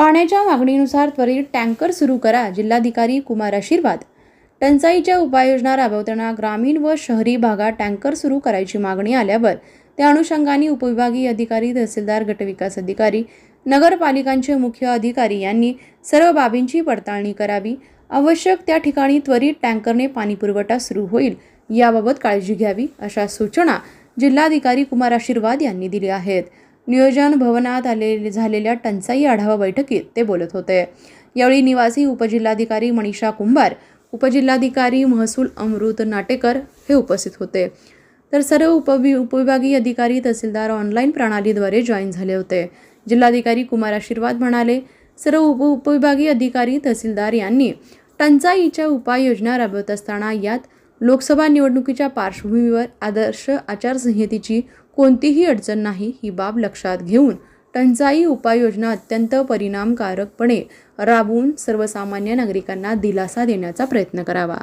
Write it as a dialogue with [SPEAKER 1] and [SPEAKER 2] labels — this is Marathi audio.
[SPEAKER 1] पाण्याच्या मागणीनुसार त्वरित टँकर सुरू करा जिल्हाधिकारी कुमार आशीर्वाद. टंचाईच्या उपाययोजना राबवताना ग्रामीण व शहरी भागात टँकर सुरू करायची मागणी आल्यावर त्या अनुषंगाने उपविभागीय अधिकारी तहसीलदार गटविकास अधिकारी नगरपालिकांचे मुख्य अधिकारी यांनी सर्व बाबींची पडताळणी करावी. आवश्यक त्या ठिकाणी त्वरित टँकरने पाणीपुरवठा सुरू होईल याबाबत काळजी घ्यावी अशा सूचना जिल्हाधिकारी कुमार आशीर्वाद यांनी दिल्या आहेत. नियोजन भवनात आले झालेल्या टंचाई आढावा बैठकीत ते बोलत होते. यावेळी निवासी उपजिल्हाधिकारी मनीषा कुंभार उपजिल्हाधिकारी महसूल अमृत नाटेकर हे उपस्थित होते. तर सर्व उपवि उपविभागीय अधिकारी तहसीलदार ऑनलाईन प्रणालीद्वारे जॉईन झाले होते. जिल्हाधिकारी कुमार आशीर्वाद म्हणाले सर्व उप उपविभागीय अधिकारी तहसीलदार यांनी टंचाईच्या उपाययोजना राबवत असताना यात लोकसभा निवडणुकीच्या पार्श्वभूमीवर आदर्श आचारसंहितेची कोणतीही अडचण नाही ही बाब लक्षात घेऊन टंचाई उपाययोजना अत्यंत परिणामकारकपणे राबवून सर्वसामान्य नागरिकांना दिलासा देण्याचा प्रयत्न करावा.